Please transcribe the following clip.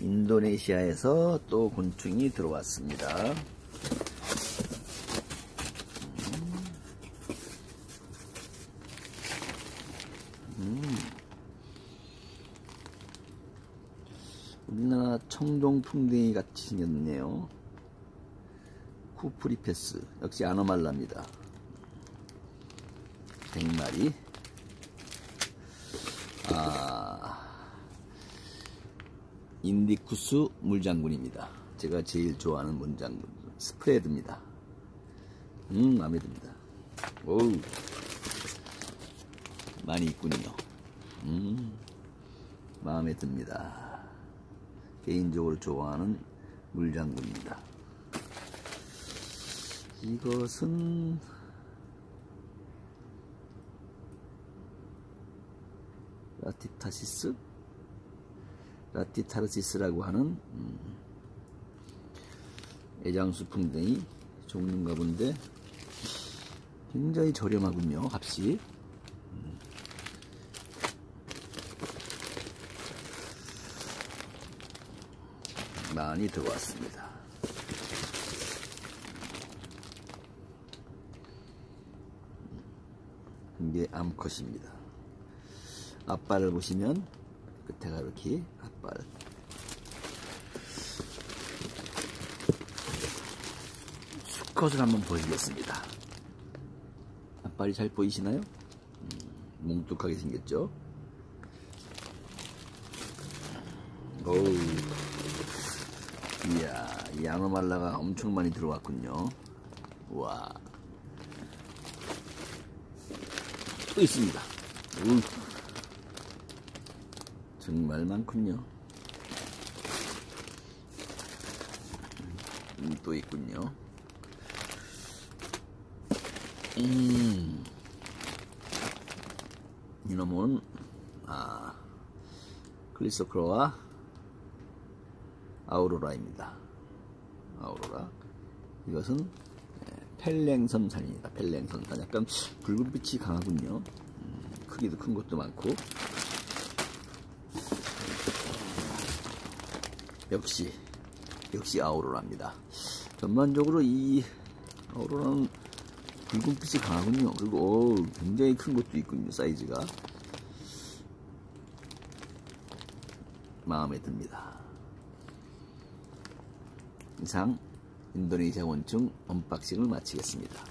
인도네시아에서 또 곤충이 들어왔습니다. 음. 우리나라 청동풍뎅이 같이 생겼네요. 쿠프리페스 역시 아노말라입니다. 100마리 아, 인디쿠스 물장군입니다. 제가 제일 좋아하는 물장군 스프레드입니다. 음 마음에 듭니다. 오우 많이 있군요. 음 마음에 듭니다. 개인적으로 좋아하는 물장군입니다. 이것은 라티타시스? 라티타르시스라고 하는 음, 애장수 풍뎅이 종류인가 본데 굉장히 저렴하군요 값이. 음. 많이 들어왔습니다. 이게 암컷입니다. 앞발을 보시면 끝에가 이렇게 앞발. 수컷을 한번 보여주겠습니다. 앞발이 잘 보이시나요? 음, 뭉툭하게 생겼죠? 오우. 이야 이 아노말라가 엄청 많이 들어왔군요. 와. 또 있습니다. 우. 정말 많군요. 음, 또 있군요. 음, 이놈은 아 클리소크로와 아우로라입니다. 아우로라. 이것은 펠랭선산입니다. 펠랭선산. 약간 붉은빛이 강하군요. 음, 크기도 큰 것도 많고. 역시 역시 아우로라입니다. 전반적으로 이 아우로라는 붉은빛이 강하군요. 그리고 오, 굉장히 큰 것도 있군요. 사이즈가 마음에 듭니다. 이상 인도네시아 원충 언박싱을 마치겠습니다.